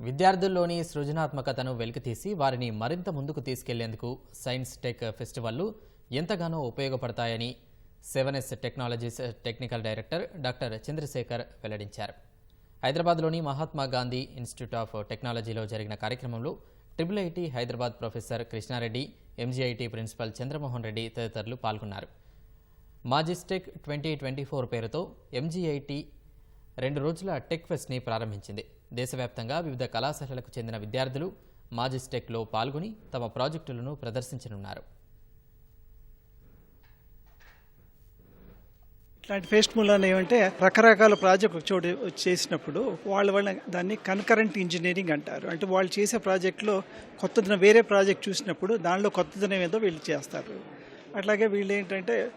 విద్యార్థుల్లోని సృజనాత్మకతను వెలికితీసి వారిని మరింత ముందుకు తీసుకెళ్ళేందుకు సైన్స్ టెక్ ఫెస్టివల్లు ఎంతగానో ఉపయోగపడతాయని seven S technologies technical director doctor Chandrashekar వెల్లడించారు. హైదరాబాద్లోని మహాత్మా గాంధీ ఇన్స్టిట్యూట్ ఆఫ్ టెక్నాలజీలో జరిగిన కార్యక్రమంలో triple IT Hyderabad professor Krishna Reddy MGIT principal Chandramohan Reddy తదితరులు పాల్గొన్నారు. మాజిస్టెక్ ట్వంటీ ట్వంటీ ఫోర్ పేరుతో ఎంజీఐటీ రెండు రోజుల టెక్ ఫెస్ట్ని ప్రారంభించింది. దేశవ్యాప్తంగా వివిధ కళాశాలలకు చెందిన విద్యార్థులు మాజిస్టెక్లో పాల్గొని తమ ప్రాజెక్టులను ప్రదర్శించనున్నారు. ఇట్లాంటి ఫెస్ట్ మూలాన ఏమంటే రకరకాల ప్రాజెక్ట్ చోటు చేసినప్పుడు వాళ్ళ వాళ్ళ దాన్ని కన్కరెంట్ ఇంజనీరింగ్ అంటారు. అంటే వాళ్ళు చేసే ప్రాజెక్ట్లో కొత్తదనం వేరే ప్రాజెక్ట్ చూసినప్పుడు దానిలో కొత్తదనం ఏదో వీళ్ళు చేస్తారు. అట్లాగే వీళ్ళు ఏంటంటే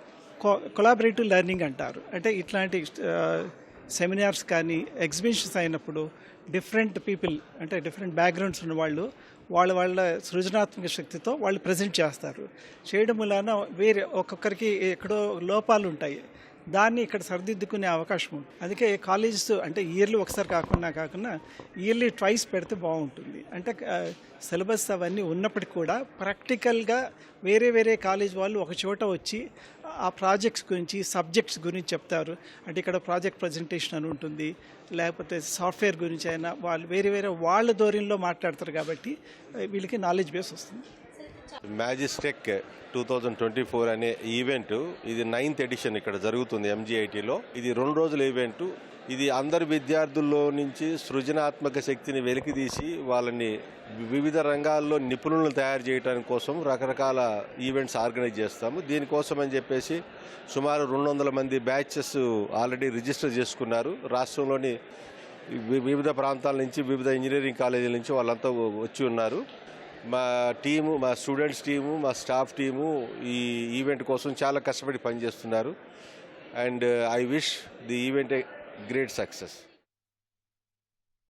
కొలాబరేటివ్ లెర్నింగ్ అంటారు. అంటే ఇట్లాంటి సెమినార్స్ కానీ ఎగ్జిబిషన్స్ అయినప్పుడు డిఫరెంట్ పీపుల్ అంటే డిఫరెంట్ బ్యాక్గ్రౌండ్స్ ఉన్న వాళ్ళు వాళ్ళ వాళ్ళ సృజనాత్మక శక్తితో వాళ్ళు ప్రజెంట్ చేస్తారు. చేయడం వలన వేరే ఒక్కొక్కరికి ఎక్కడో లోపాలు ఉంటాయి. దాన్ని ఇక్కడ సరిదిద్దుకునే అవకాశం ఉంది. అందుకే కాలేజెస్ అంటే ఇయర్లీ ఒకసారి కాకుండా కాకుండా ఇయర్లీ ట్వైస్ పెడితే బాగుంటుంది. అంటే సిలబస్ అవన్నీ ఉన్నప్పటికీ కూడా ప్రాక్టికల్గా వేరే వేరే కాలేజ్ వాళ్ళు ఒక చోట వచ్చి ఆ ప్రాజెక్ట్స్ గురించి సబ్జెక్ట్స్ గురించి చెప్తారు. అంటే ఇక్కడ ప్రాజెక్ట్ ప్రజెంటేషన్ అని ఉంటుంది. లేకపోతే సాఫ్ట్వేర్ గురించి అయినా వాళ్ళు వేరే వేరే వాళ్ళ ధోరణిలో మాట్లాడతారు కాబట్టి వీళ్ళకి నాలెడ్జ్ బేస్ వస్తుంది. మ్యాజిస్టెక్ టూ థౌజండ్ ట్వంటీ ఫోర్ అనే ఈవెంట్ ఇది నైన్త్ ఎడిషన్ ఇక్కడ జరుగుతుంది ఎంజీఐటీలో ఇది రెండు రోజుల ఈవెంట్ ఇది అందరు విద్యార్థుల్లో నుంచి సృజనాత్మక శక్తిని వెలికితీసి వాళ్ళని వివిధ రంగాల్లో నిపుణులను తయారు చేయడానికి కోసం రకరకాల ఈవెంట్స్ ఆర్గనైజ్ చేస్తాము. దీనికోసం అని చెప్పేసి సుమారు రెండు వందల మంది బ్యాచెస్ ఆల్రెడీ రిజిస్టర్ చేసుకున్నారు. రాష్ట్రంలోని వివిధ ప్రాంతాల నుంచి వివిధ ఇంజనీరింగ్ కాలేజీల నుంచి వాళ్ళంతా వచ్చి ఉన్నారు. మా టీము మా స్టూడెంట్స్ టీము మా స్టాఫ్ టీము ఈ ఈవెంట్ కోసం చాలా కష్టపడి పనిచేస్తున్నారు. And I wish the event great success.